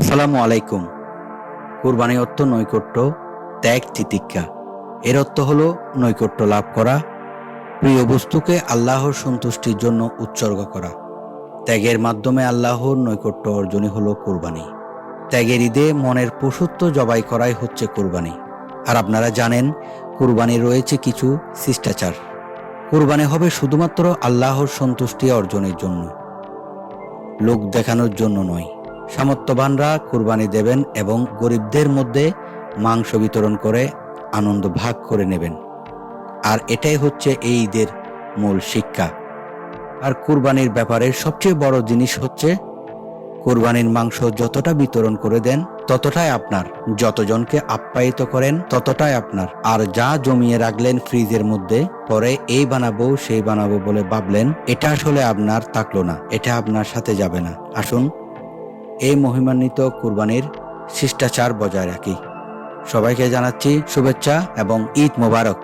আসসালামু আলাইকুম। কুরবানি অর্থ নৈকট্য, ত্যাগ, তিতিক্ষা। এর অর্থ হলো নৈকট্য লাভ করা, প্রিয় বস্তুকে আল্লাহর সন্তুষ্টির জন্য উৎসর্গ করা। ত্যাগের মাধ্যমে আল্লাহর নৈকট্য অর্জনই হল কোরবানি। ত্যাগের ঈদে মনের পশুত্ব জবাই করাই হচ্ছে কুরবানি। আর আপনারা জানেন, কুরবানি রয়েছে কিছু শিষ্টাচার। কুরবানি হবে শুধুমাত্র আল্লাহর সন্তুষ্টি অর্জনের জন্য, লোক দেখানোর জন্য নয়। সামর্থ্যবানরা কুরবানি দেবেন এবং গরিবদের মধ্যে মাংস বিতরণ করে আনন্দ ভাগ করে নেবেন। আর এটাই হচ্ছে এই ঈদের মূল শিক্ষা। আর কুরবানির ব্যাপারে সবচেয়ে বড় জিনিস হচ্ছে, কুরবানির মাংস যতটা বিতরণ করে দেন, ততটাই আপনার। যতজনকে আপ্যায়িত করেন, ততটাই আপনার। আর যা জমিয়ে রাখলেন ফ্রিজের মধ্যে, পরে এই বানাবো, সেই বানাবো বলে ভাবলেন, এটা আসলে আপনার থাকল না, এটা আপনার সাথে যাবে না। আসুন এই মহিমান্বিত কুরবানির শিষ্টাচার বজায় রাখি। সবাইকে জানাচ্ছি শুভেচ্ছা এবং ঈদ মোবারক।